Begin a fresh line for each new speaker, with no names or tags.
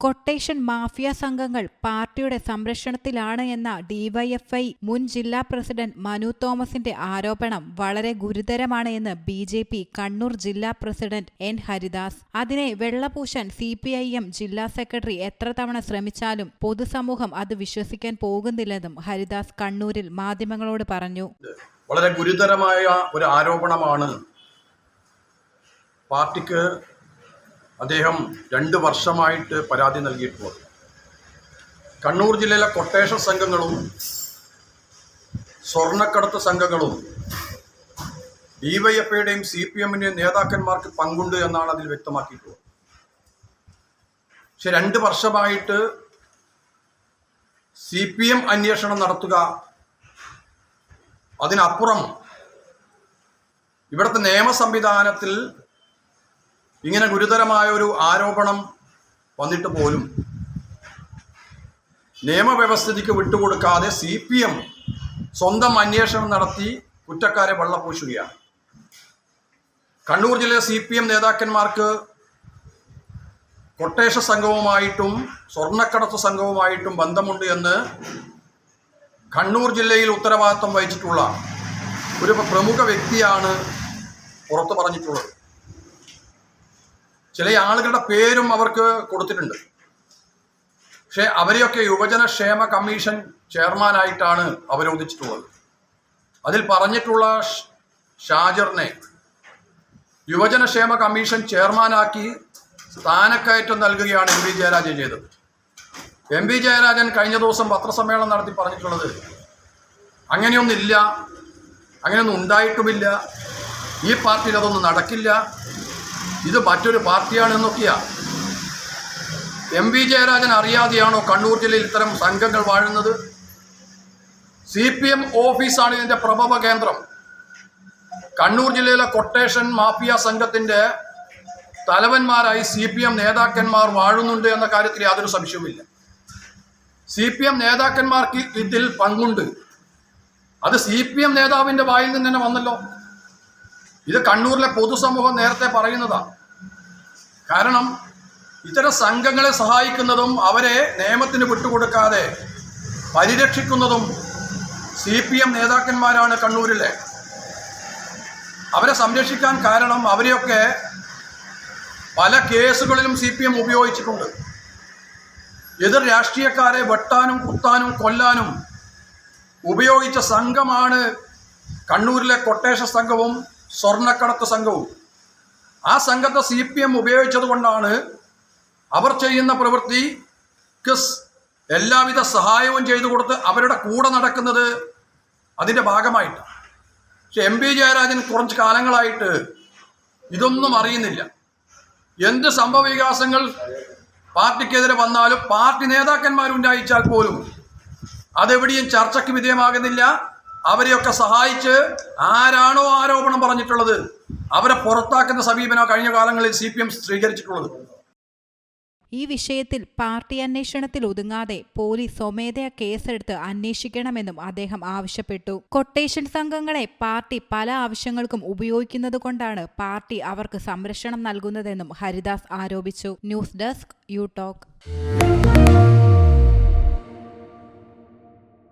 Quotation mafia സംഘങ്ങൾ പാർട്ടിയുടെ സംരക്ഷണത്തിലാണ് എന്ന ഡിവൈഎഫ്ഐ മുൻ ജില്ലാ പ്രസിഡന്റ് മനു തോമസിന്റെ ആരോപണം വളരെ ഗുരുതരമാണ് എന്ന് ബി ജെ പി കണ്ണൂർ ജില്ലാ പ്രസിഡന്റ് എൻ ഹരിദാസ്. അതിനെ വെള്ളപൂശാൻ സി പി ഐ എം ജില്ലാ സെക്രട്ടറി എത്ര തവണ ശ്രമിച്ചാലും പൊതുസമൂഹം അത് വിശ്വസിക്കാൻ പോകുന്നില്ലെന്നും ഹരിദാസ് കണ്ണൂരിൽ മാധ്യമങ്ങളോട് പറഞ്ഞു.
വളരെ ഗുരുതരമായ ഒരു ആരോപണമാണ് പാർട്ടിക്ക് അദ്ദേഹം രണ്ട് വർഷമായിട്ട് പരാതി നൽകിയിട്ടുള്ളത് കണ്ണൂർ ജില്ലയിലെ കൊട്ടേഷൻ സംഘങ്ങളും സ്വർണക്കടത്ത് സംഘങ്ങളും ഡിവൈഎഫ്ഐയുടെയും സി പി എമ്മിന്റെയും നേതാക്കന്മാർക്ക് പങ്കുണ്ട് എന്നാണ് അതിൽ വ്യക്തമാക്കിയിട്ടുള്ളത്. പക്ഷെ രണ്ട് വർഷമായിട്ട് സി പി എം അന്വേഷണം നടത്തുക അതിനപ്പുറം ഇവിടുത്തെ നിയമ സംവിധാനത്തിൽ ഇങ്ങനെ ഗുരുതരമായ ഒരു ആരോപണം വന്നിട്ട് പോലും നിയമവ്യവസ്ഥിതിക്ക് വിട്ടുകൊടുക്കാതെ സി പി എം സ്വന്തം അന്വേഷണം നടത്തി കുറ്റക്കാരെ വെള്ളപൂശുകയാണ്. കണ്ണൂർ ജില്ലയിലെ സി പി എം നേതാക്കന്മാർക്ക് കൊട്ടേഷ സംഘവുമായിട്ടും സ്വർണക്കടത്ത് സംഘവുമായിട്ടും ബന്ധമുണ്ട് എന്ന് കണ്ണൂർ ജില്ലയിൽ ഉത്തരവാദിത്വം വഹിച്ചിട്ടുള്ള ഒരു പ്രമുഖ വ്യക്തിയാണ് പുറത്തു പറഞ്ഞിട്ടുള്ളത്. ചില ആളുകളുടെ പേരും അവർക്ക് കൊടുത്തിട്ടുണ്ട്. പക്ഷെ അവരെയൊക്കെ യുവജനക്ഷേമ കമ്മീഷൻ ചെയർമാനായിട്ടാണ് അവരോധിച്ചിട്ടുള്ളത്. അതിൽ പറഞ്ഞിട്ടുള്ള ഷാജറിനെ യുവജനക്ഷേമ കമ്മീഷൻ ചെയർമാനാക്കി സ്ഥാനക്കയറ്റം നൽകുകയാണ് എം വി ജയരാജൻ ചെയ്തത്. എം വി ജയരാജൻ കഴിഞ്ഞ ദിവസം പത്രസമ്മേളനം നടത്തി പറഞ്ഞിട്ടുള്ളത് അങ്ങനെയൊന്നില്ല അങ്ങനെയൊന്നും ഉണ്ടായിട്ടുമില്ല ഈ പാർട്ടിയിൽ അതൊന്നും നടക്കില്ല ഇത് മറ്റൊരു പാർട്ടിയാണെന്നൊക്കെയാ എം വി ജയരാജൻ അറിയാതെയാണോ കണ്ണൂർ ജില്ലയിൽ ഇത്തരം സംഘങ്ങൾ വാഴുന്നത്? സി പി എം ഓഫീസാണ് ഇതിന്റെ പ്രഭവ കേന്ദ്രം. കണ്ണൂർ ജില്ലയിലെ കൊട്ടേഷൻ മാഫിയ സംഘത്തിന്റെ തലവന്മാരായി സി പി എം നേതാക്കന്മാർ വാഴുന്നുണ്ട് എന്ന കാര്യത്തിൽ യാതൊരു സംശയവുമില്ല. സി പി എം നേതാക്കന്മാർക്ക് ഇതിൽ പങ്കുണ്ട്. അത് സി പി എം നേതാവിന്റെ വായിൽ നിന്ന് തന്നെ വന്നല്ലോ. ഇത് കണ്ണൂരിലെ പൊതുസമൂഹം നേരത്തെ പറയുന്നതാ. കാരണം ഇത്തരം സംഘങ്ങളെ സഹായിക്കുന്നതും അവരെ നിയമത്തിന് വിട്ടുകൊടുക്കാതെ പരിരക്ഷിക്കുന്നതും സി പി എം നേതാക്കന്മാരാണ് കണ്ണൂരിലെ. അവരെ സംരക്ഷിക്കാൻ കാരണം അവരെയൊക്കെ പല കേസുകളിലും സി പി എം ഉപയോഗിച്ചിട്ടുണ്ട്. എതിർ രാഷ്ട്രീയക്കാരെ വെട്ടാനും കുത്താനും കൊല്ലാനും ഉപയോഗിച്ച സംഘമാണ് കണ്ണൂരിലെ കൊട്ടേഷ സംഘവും സ്വർണക്കടത്ത് സംഘവും. ആ സംഘത്തെ സി പി എം ഉപയോഗിച്ചത് കൊണ്ടാണ് അവർ ചെയ്യുന്ന പ്രവൃത്തിക്ക് എല്ലാവിധ സഹായവും ചെയ്തു കൊടുത്ത് അവരുടെ കൂടെ നടക്കുന്നത് അതിന്റെ ഭാഗമായിട്ട്. പക്ഷെ എം പി ജയരാജൻ കുറച്ച് കാലങ്ങളായിട്ട് ഇതൊന്നും അറിയുന്നില്ല. എന്ത് സംഭവവികാസങ്ങൾ പാർട്ടിക്കെതിരെ വന്നാലും പാർട്ടി നേതാക്കന്മാരുണ്ടായിച്ചാൽ പോലും അതെവിടെയും ചർച്ചയ്ക്ക് വിധേയമാകുന്നില്ല. അവരെയൊക്കെ സഹായിച്ച് ആരാണോ ആരോപണം പറഞ്ഞിട്ടുള്ളത് അവരെ പുറത്താക്കുന്ന സമീപനം കഴിഞ്ഞ കാലങ്ങളിൽ സി പി എം സ്വീകരിച്ചിട്ടുള്ളത്.
ഈ വിഷയത്തിൽ പാർട്ടി അന്വേഷണത്തിൽ ഒതുങ്ങാതെ പോലീസ് സ്വമേധയാ കേസെടുത്ത് അന്വേഷിക്കണമെന്നും അദ്ദേഹം ആവശ്യപ്പെട്ടു. കൊട്ടേഷൻ സംഘങ്ങളെ പാർട്ടി പല ആവശ്യങ്ങൾക്കും ഉപയോഗിക്കുന്നതുകൊണ്ടാണ് പാർട്ടി അവർക്ക് സംരക്ഷണം നൽകുന്നതെന്നും ഹരിദാസ് ആരോപിച്ചു. News desk you talk.